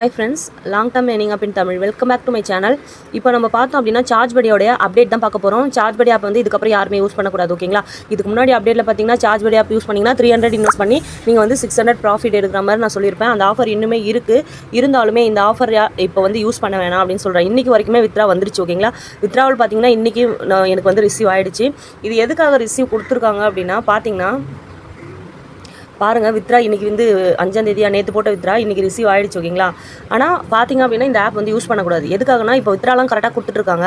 Hi friends long time earning அப்படின்னு Tamil welcome back to my channel இப்போ நம்ம பார்த்தோம் அப்படின்னா சார்ஜ் படியோடைய அப்டேட் தான் பார்க்க போகிறோம் சார்ஜ் படி ஆப் வந்து இதுக்கப்புறம் யாருமே யூஸ் பண்ணக்கூடாது ஓகேங்களா இதுக்கு முன்னாடி அப்டேட்டில் பார்த்தீங்கன்னா சார்ஜ் படி ஆப் யூஸ் பண்ணிங்கன்னா த்ரீ ஹண்ட்ரட் இன்வெஸ்ட் பண்ணி நீங்கள் வந்து சிக்ஸ் ஹண்ட்ரட் ப்ராஃபிட் எடுக்கிற மாதிரி நான் சொல்லியிருப்பேன். அந்த ஆஃபர் இன்னுமே இருக்குது இருந்தாலுமே இந்த ஆஃபர் இப்போ வந்து யூஸ் பண்ண வேணாம் அப்படின்னு சொல்கிறேன் இன்றைக்கி வரைக்குமே வித்ரா வந்துருச்சு ஓகேங்களா வித்ராவல் பார்த்தீங்கன்னா இன்றைக்கி எனக்கு வந்து ரிசீவ் ஆகிடுச்சு இது எதுக்காக ரிசீவ் கொடுத்துருக்காங்க அப்படின்னா பார்த்தீங்கன்னா பாருங்கள் வித்ரா இன்றைக்கி வந்து அஞ்சாம் தேதியா நேற்று போட்ட வித்ரா இன்றைக்கி ரிசீவ் ஆகிடுச்சு ஓகேங்களா ஆனால் பார்த்தீங்க அப்படின்னா இந்த ஆப் வந்து யூஸ் பண்ணக்கூடாது. எதுக்காகனா இப்போ வித்ராலாம் கரெக்டாக கொடுத்துட்ருக்காங்க.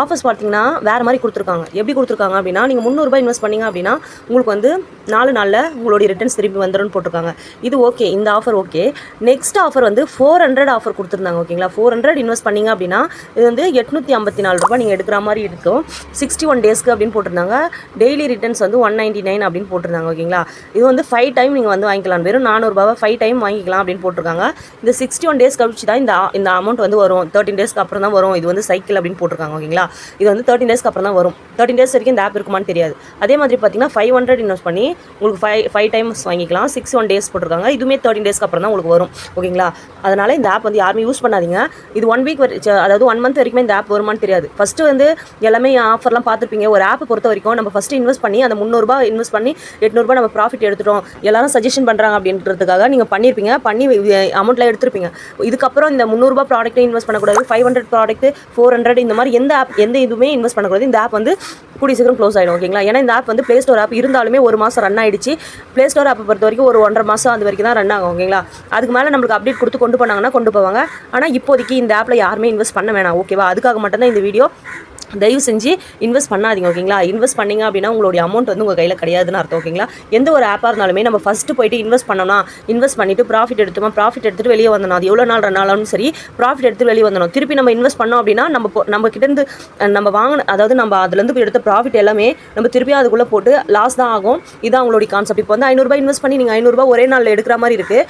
ஆஃபர்ஸ் பார்த்தீங்கன்னா வேறு மாதிரி கொடுத்துருக்காங்க. எப்படி கொடுத்துருக்காங்க அப்படின்னா நீங்கள் முந்நூறுபா இன்வெஸ்ட் பண்ணீங்க அப்படின்னா உங்களுக்கு வந்து நாலு நாளில் உங்களுடைய ரிட்டர்ன்ஸ் திருப்பி வந்துடும் போட்டிருக்காங்க. இது ஓகே இந்த ஆஃபர் ஓகே நெக்ஸ்ட் ஆஃபர் வந்து ஃபோர் ஹண்ட்ரட் ஆஃபர் கொடுத்துருந்தாங்க ஓகேங்களா ஃபோர் ஹண்ட்ரட் இன்வெஸ்ட் பண்ணீங்க அப்படின்னா இது வந்து எட்நூற்றி ஐம்பத்தி நாலு ரூபாய் நீங்கள் எடுக்கிற மாதிரி இருக்கும். சிக்ஸ்டி ஒன் டேஸ்க்கு அப்படின்னு போட்டிருந்தாங்க. டெய்லி ரிட்டர்ன்ஸ் வந்து ஒன் நைன்ட்டி நைன் அப்படின்னு போட்டிருந்தாங்க ஓகேங்களா இது வந்து ஃபைவ் டைம் நீங்கள் வந்து வாங்கிக்கலாம். வெறும் நானூறுபாவை ஃபைவ் டைம் வாங்கிக்கலாம் அப்படின்னு போட்டிருக்காங்க. இந்த சிக்ஸ்டி ஒன் டேஸ் கழிச்சு தான் இந்த இந்த அமௌண்ட் வந்து வரும். தேர்ட்டின் டேஸ்க்கு அப்புறம் தான் வரும். இது வந்து சைக்கிள் அப்படின்னு போட்டிருக்காங்க ஓகேங்களா? இது வந்து தேர்ட்டின் டேஸ்க்கு அப்புறம் தான் வரும். தேர்ட்டின் டேஸ் வரைக்கும் இந்த ஆப் இருக்குமான்னு தெரியாது. அதே மாதிரி பார்த்தீங்கன்னா ஃபைவ் ஹண்ட்ரட் இன்வெஸ்ட் பண்ணி உங்களுக்கு ஃபைவ் ஃபைவ் டைம்ஸ் வாங்கிக்கலாம். சிக்ஸ் ஒன் டேஸ் போட்டிருக்காங்க. இதுவுமே தேர்ட்டின் டேஸ்க்கு அப்புறம் தான் உங்களுக்கு வரும் ஓகேங்களா? அதனால் இந்த ஆப் வந்து யாருமே யூஸ் பண்ணாதீங்க. இது ஒன் வீக் அதாவது ஒன் மந்த் வரைக்கும் இந்த ஆப் வருமான்னு தெரியாது. ஃபஸ்ட்டு வந்து எல்லாமே ஆஃபர்லாம் பார்த்துருப்பீங்க. ஒரு ஆப்பை பொறுத்த வரைக்கும் நம்ம ஃபஸ்ட்டு இன்வெஸ்ட் பண்ணி அந்த முந்நூறுரூபா இன்வெஸ்ட் பண்ணி எட்நூறுபா நம்ம ப்ராஃபிட் எடுத்துட்டோம். எல்லாரும் சஜஷன் பண்ணுறாங்க அப்படின்றதுக்காக நீங்கள் பண்ணியிருப்பீங்க பண்ணி அமௌண்ட்லாம் எடுத்திருப்பீங்க. இதுக்கப்புறம் இந்த முந்நூறுபா ப்ராடக்ட்டை இன்வெஸ்ட் பண்ணக்கூடாது. Five hundred product four hundred இந்த மாதிரி எந்த ஆப் எந்த இதுவுமே இன்வெஸ்ட் பண்ணக்கூடாது. இந்த ஆப் வந்து கூடிய சீக்கிரம் க்ளோஸ் ஆகிடும் ஓகேங்களா ஏன்னா இந்த ஆப் வந்து ப்ளே ஸ்டோர் ஆப் இருந்தாலுமே ஒரு மாதம் ரன் ஆயிடுச்சு. ப்ளே ஸ்டோர் ஆப்பை பொறுத்த வரைக்கும் ஒரு ஒன்றரை மாதம் அது வரைக்கும் தான் ரன் ஆகும் ஓகேங்களா அதுக்கு மேலே நம்மளுக்கு அப்டேட் கொடுத்து கொண்டு போனாங்கன்னா கொண்டு போவாங்க. ஆனால் இப்போதைக்கு இந்த ஆப்பில் யாருமே இன்வெஸ்ட் பண்ண வேணாம் ஓகேவா அதுக்காக மட்டும்தான் இந்த வீடியோ தயவு செஞ்சு இன்வெஸ்ட் பண்ணாதீங்க ஓகேங்களா இன்வெஸ்ட் பண்ணீங்க அப்படின்னா உங்களுடைய அமௌண்ட் வந்து உங்கள் கையில் கிடையாதுன்னு அர்த்தம் ஓகேங்களா எந்த ஒரு ஆப்பாக இருந்தாலுமே நம்ம ஃபஸ்ட்டு போயிட்டு இன்வெஸ்ட் பண்ணணும் இன்வெஸ்ட் பண்ணிவிட்டு ப்ராஃபிட் எடுத்தோமா ப்ராஃபிட் எடுத்துகிட்டு வெளியே வந்தோம் அது எவ்வளோ நாள் ரெண்டு சரி ப்ராஃபிட் எடுத்து வெளியே வந்தோம் திருப்பி நம்ம இன்வெஸ்ட் பண்ணோம் அப்படின்னா நம்ம நம்ம கிட்டேருந்து நம்ம வாங்கின அதாவது நம்ம அதுலேருந்து எடுத்த ப்ராஃபிட் எல்லாமே நம்ம திருப்பி அதுக்குள்ளே போட்டு லாஸ் தான் ஆகும். இதான் அவங்களுடைய கான்செப்ட் இப்போ வந்து ஐநூறுரூபா இன்வெஸ்ட் பண்ணி நீங்கள் ஐநூறுரூபா ஒரே நாளில் எடுக்கிற மாதிரி இருக்குது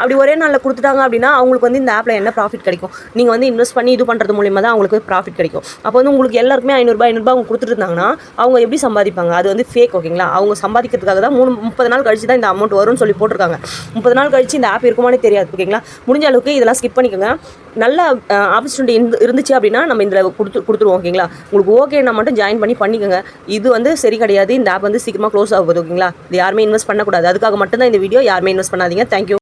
அப்படி ஒரே நாளில் கொடுத்துட்டாங்க அப்படின்னா அவங்களுக்கு வந்து இந்த ஆப்பில் என்ன ப்ராஃபிட் கிடைக்கும்? நீங்கள் வந்து இன்வெஸ்ட் பண்ணி இது பண்ணுறது மூலியமாக தான் அவங்களுக்கு ப்ராஃபிட் கிடைக்கும். அப்போ வந்து உங்களுக்கு எல்லாருக்குமே ஐநூறுரூபா ஐநூறுரூபா அவங்க கொடுத்துருந்தாங்கன்னா அவங்க எப்படி சம்பாதிப்பாங்க? அது வந்து ஃபேக் ஓகேங்களா? அவங்க சம்பாதிக்கிறதுக்காக தான் மூணு முப்பது நாள் கழிச்சு தான் இந்த அமௌண்ட் வரும்னு சொல்லி போட்டிருக்காங்க. முப்பது நாள் கழிச்சு இந்த ஆப் இருக்குமானே தெரியாது ஓகேங்களா? முடிஞ்ச அளவுக்கு இதெல்லாம் ஸ்கிப் பண்ணிக்கோங்க. நல்ல ஆப்பர்ச்சுனிட்டி இருந்து இருந்துச்சு அப்படின்னா நம்ம இதில் கொடுத்து கொடுத்துருவோம் ஓகேங்களா? உங்களுக்கு ஓகேன்னா மட்டும் ஜாயின் பண்ணி பண்ணிக்கோங்க. இது வந்து சரி கிடையாது. இந்த ஆப் வந்து சீக்கிரமாக க்ளோஸ் ஆகுது ஓகேங்களா? இது யாருமே இன்வெஸ்ட் பண்ணக்கூடாது. அதுக்காக மட்டும்தான் இந்த வீடியோ யாருமே இன்வெஸ்ட் பண்ணாதீங்க. தேங்க்யூ